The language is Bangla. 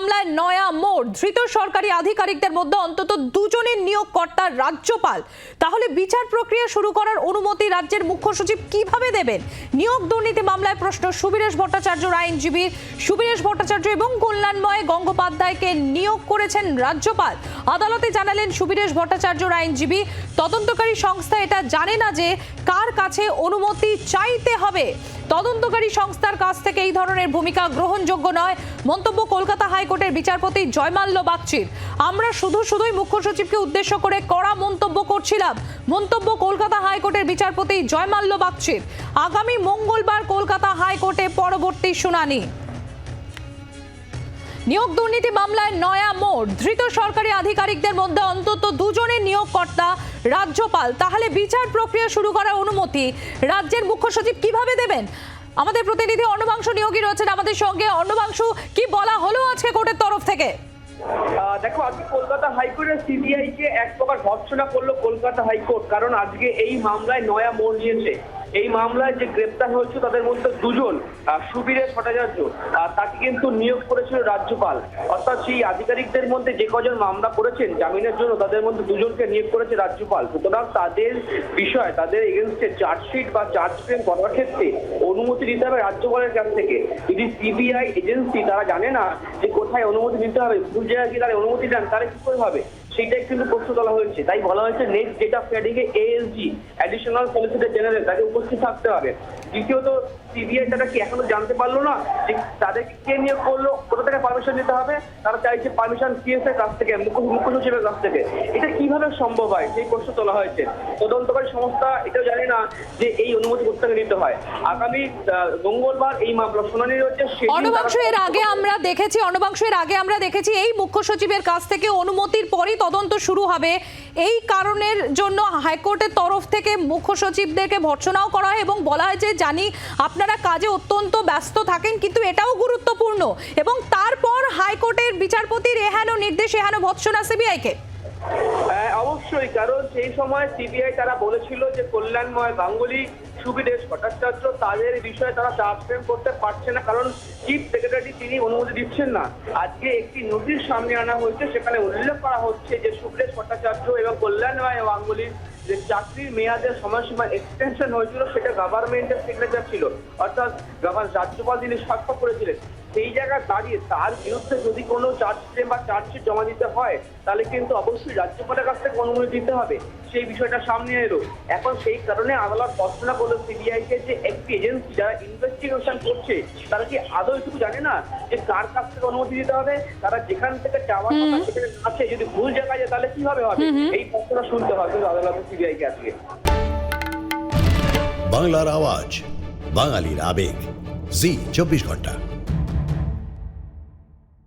মামলায় নয়া মোড়। ধৃত সরকারি আধিকারিকদের মধ্যে অন্তত দুজনের নিয়োগকর্তা রাজ্যপাল। তাহলে বিচার প্রক্রিয়া শুরু করার অনুমতি রাজ্যের মুখ্য সচিব কীভাবে দেবেন? নিয়োগ দুর্নীতি মামলায় প্রশ্ন সুবীরেশ ভট্টাচার্য, আইনজীবী সুবীরেশ ভট্টাচার্য এবং কল্যাণময় গঙ্গোপাধ্যায়কে নিয়োগ করেছেন রাজ্যপাল। আদালতে জানালেন সুবীরেশ ভট্টাচার্য, আইনজীবী, তদন্তকারী সংস্থা এটা জানে না যে কার কাছে অনুমতি চাইতে হবে। তদন্তকারী সংস্থার কাছ থেকে এই ধরনের ভূমিকা গ্রহণযোগ্য নয়। মন্তব্য কলকাতা হাইকোর্টের বিচারপতি জয়মাল্য বাগচির। আমরা শুধু শুধুই মুখ্য সচিবকে উদ্দেশ্য করে কড়া মন্তব্য করছিলাম। মন্তব্য কলকাতা হাইকোর্টের বিচারপতি জয়মাল্য বাগচির। আগামী মঙ্গলবার কলকাতা হাইকোর্টে পরবর্তী শুনানি। নিয়োগ দুর্নীতি মামলায় নয়া মোড়। ধৃত সরকারি আধিকারিকদের মধ্যে অন্তত দুজনের নিয়োগকর্তা রাজ্যপাল। তাহলে বিচার প্রক্রিয়া শুরু করার অনুমতি রাজ্যের মুখ্য সচিব কীভাবে দেবেন? আমাদের প্রতিনিধি অন্নবাংশ নিয়োগী রয়েছেন আমাদের সঙ্গে। অন্নবাংশ কি বলা হলো আজকে কোর্টের তরফ থেকে? দেখো, আজকে কলকাতা হাইকোর্টের সিবিআই কে এক প্রকার ভর্সনা করল কলকাতা হাইকোর্ট, কারণ আজকে এই মামলায় নয়া মোড় নিয়েছে। এই মামলায় যে গ্রেপ্তার হয়েছে তাদের মধ্যে দুজন আহ, সুবীরেশ ভট্টাচার্য তাকে কিন্তু নিয়োগ করেছিল রাজ্যপাল। অর্থাৎ সেই আধিকারিকদের মধ্যে যে কজন মামলা করেছেন জামিনের জন্য তাদের মধ্যে দুজনকে নিয়োগ করেছে রাজ্যপাল। সুতরাং তাদের বিষয় তাদের এগেনস্টে চার্জশিট বা চার্জ ফ্রেম করার ক্ষেত্রে অনুমতি দিতে হবে রাজ্যপালের কাছ থেকে। যদি সিবিআই এজেন্সি তারা জানে না যে কোথায় অনুমতি দিতে হবে ভুল জায়গায় গিয়ে তারা অনুমতি দেন তাহলে কি করে হবে? সেইটাই কিন্তু প্রশ্ন তোলা হয়েছে। তাই বলা হয়েছে নেক্সট ডেটা ফেডিং এ এএসজি অ্যাডিশনাল সলিসিটর জেনারেল তাকে উপস্থিত থাকতে হবে। দ্বিতীয়ত সিবিআই তারা কি এখনও জানতে পারল না? যে তাদেরকে কে নিয়োগ করল? কোথা থেকে পারমিশন নিতে হবে? তারা চাইছে পারমিশন সিএস এর কাছ থেকে, মুখ্য মুখ্য সচিবের কাছ থেকে। এটা কীভাবে সম্ভব হয়? সেই প্রশ্ন তোলা হয়েছে। তদন্তকারী সংস্থা, এটাও জানে না যে এই অনুমতি কোথা নিতে হয়। আগামী মঙ্গলবার এই মামলা শুনানি রয়েছে, সেদিন অন্নবাংশ এর আগে আমরা দেখেছি অন্নবাংশ এর আগে আমরা দেখেছি এই মুখ্য সচিবের কাছ থেকে অনুমতির পরই তদন্ত শুরু হবে। এই কারণের জন্য হাইকোর্টের তরফ থেকে মুখ্য সচিবদেরকে ভর্ৎসনাও করা হয় এবং বলা হয় যে, জানি আপনারা কাজে অত্যন্ত ব্যস্ত থাকেন কিন্তু এটাও গুরুত্বপূর্ণ। এবং তারপর হাইকোর্টের বিচারপতির এহেন নির্দেশ এহেন ভৎসনা সিবিআইকে। হ্যাঁ, অবশ্যই। কারণ সেই সময় সিবিআই তারা বলেছিল যে কল্যাণময় গাঙ্গুলি সুবিদেশ ভট্টাচার্য, তাদের বিষয়ে তারা চার্জ ফ্রেম করতে পারছে না, কারণ চিফ সেক্রেটারি তিনি অনুমতি দিচ্ছেন না। আজকে একটি নোটিশ সামনে আনা হয়েছে, সেখানে উল্লেখ করা হচ্ছে যে সুবিদেশ ভট্টাচার্য এবং কল্যাণ কল্যাণময় গাঙ্গুলির যে চাকরির মেয়াদের সময়সীমা এক্সটেনশন হয়েছিল, সেটা গভর্নমেন্টের সিগনেচার ছিল। অর্থাৎ গভর্ন- রাজ্যপাল তিনি স্বাক্ষর করেছিলেন। সেই জায়গায় দাঁড়িয়ে তার বিরুদ্ধে যদি কোনো চার্জ ফ্রেম বা চার্জশিট জমা দিতে হয়, তাহলে কিন্তু অবশ্যই রাজ্যপালের কাছ থেকে অনুমতি দিতে হবে। সেই বিষয়টা সামনে এলো। এখন সেই কারণে আদালত ঘোষণা সিবিআই কে যে একটি এজেন্সি যারা ইনভেস্টিগেশন করছে তারা কি আদৌ জানে না যে কার কাছ থেকে অনুমতি দিতে হবে? তারা যেখান থেকে চাওয়ার কথা সেখানে আছে যদি ভুল জায়গায় যায় তাহলে কীভাবে হবে? এই প্রশ্নটা শুনতে হবে আদালত সিবিআই কে আজকে। বাংলার আওয়াজ বাঙালির আবেগ। জি চব্বিশ ঘণ্টা।